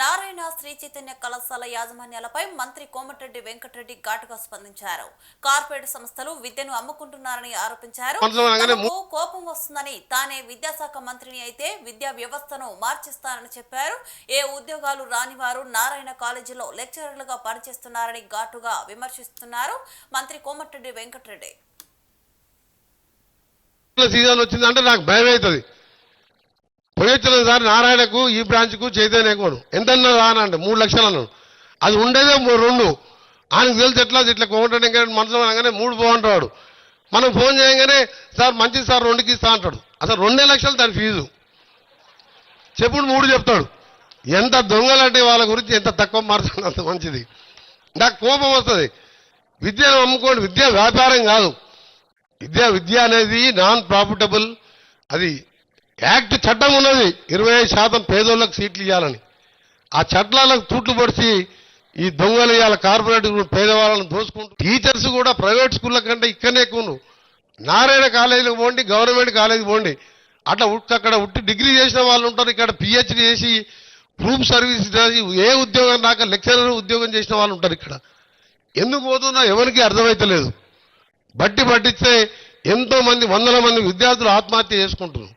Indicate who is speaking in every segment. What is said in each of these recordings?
Speaker 1: నారాయణ శ్రీ చైతన్య కళాశాల యాజమాన్యాలపై మంత్రి కోమటిరెడ్డి వెంకటరెడ్డి ఘాటుగా స్పందించారు. కార్పొరేట్ సంస్థలు విద్యను అమ్ముకుంటున్నారని ఆరోపించారు. కోపం వస్తుందని తానే విద్యాశాఖ మంత్రిని అయితే విద్యా వ్యవస్థను మార్చిస్తానని చెప్పారు. ఏ ఉద్యోగాలు రాని వారు నారాయణ కాలేజీలో లెక్చరర్లుగా పనిచేస్తున్నారని ఘాటుగా విమర్శిస్తున్నారు మంత్రి కోమటిరెడ్డి వెంకటరెడ్డి.
Speaker 2: సీజన్ వచ్చిందంటే నాకు భయం అవుతుంది పోయొచ్చిన సార్ నారాయణకు ఈ బ్రాంచ్కు చైతన్యకు ఎంత రానండి మూడు లక్షలు అన్నాడు అది ఉండేదే రెండు. ఆయనకు తెలిసి ఎట్లా ఇట్లా కోమటండి ఇంకా మనసులో అనగానే మూడు బాగుంటాడు మనం ఫోన్ చేయగానే సార్ మంచిది సార్ రెండుకి ఇస్తా అంటాడు. అసలు రెండే లక్షలు దాని ఫీజు. చెప్పుడు మూడు చెప్తాడు. ఎంత దొంగలంటే వాళ్ళ గురించి ఎంత తక్కువ మార్చాలి అంత మంచిది. నాకు కోపం వస్తుంది. విద్యను అమ్ముకోండి. విద్య వ్యాపారం కాదు. విద్య విద్య అనేది నాన్ ప్రాఫిటబుల్ అది యాక్ట్ చట్టం ఉన్నది. ఇరవై ఐదు శాతం పేదోళ్ళకి సీట్లు ఇవ్వాలని ఆ చట్టాలకు తూట్లు పడిచి ఈ దొంగలు ఇవాళ కార్పొరేట్ పేదవాళ్ళని దోసుకుంటూ టీచర్స్ కూడా ప్రైవేట్ స్కూళ్ళ కంటే ఇక్కడనే ఎక్కువ నారాయణ కాలేజీకి పోండి గవర్నమెంట్ కాలేజీకి పోండి. అట్లా అక్కడ ఉట్టి డిగ్రీ చేసిన వాళ్ళు ఉంటారు. ఇక్కడ పిహెచ్డి చేసి ప్రూఫ్ సర్వీస్ చేసి ఏ ఉద్యోగం రాక లెక్చరర్ ఉద్యోగం చేసిన వాళ్ళు ఉంటారు ఇక్కడ. ఎందుకు పోతున్నా ఎవరికి అర్థమైతలేదు బట్టి పట్టిస్తే ఎంతో మంది వందల మంది విద్యార్థులు ఆత్మహత్య చేసుకుంటున్నారు.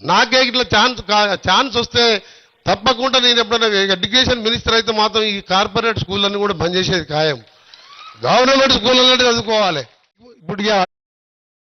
Speaker 2: నాకే ఇట్లా ఛాన్స్ కా- ఛాన్స్ వస్తే తప్పకుండా నేను ఎప్పుడైనా ఎడ్యుకేషన్ మినిస్టర్ అయితే మాత్రం ఈ కార్పొరేట్ స్కూళ్ళని కూడా బంద్ చేసేది ఖాయం. గవర్నమెంట్ స్కూళ్ళని చదువుకోవాలి. ఇప్పుడు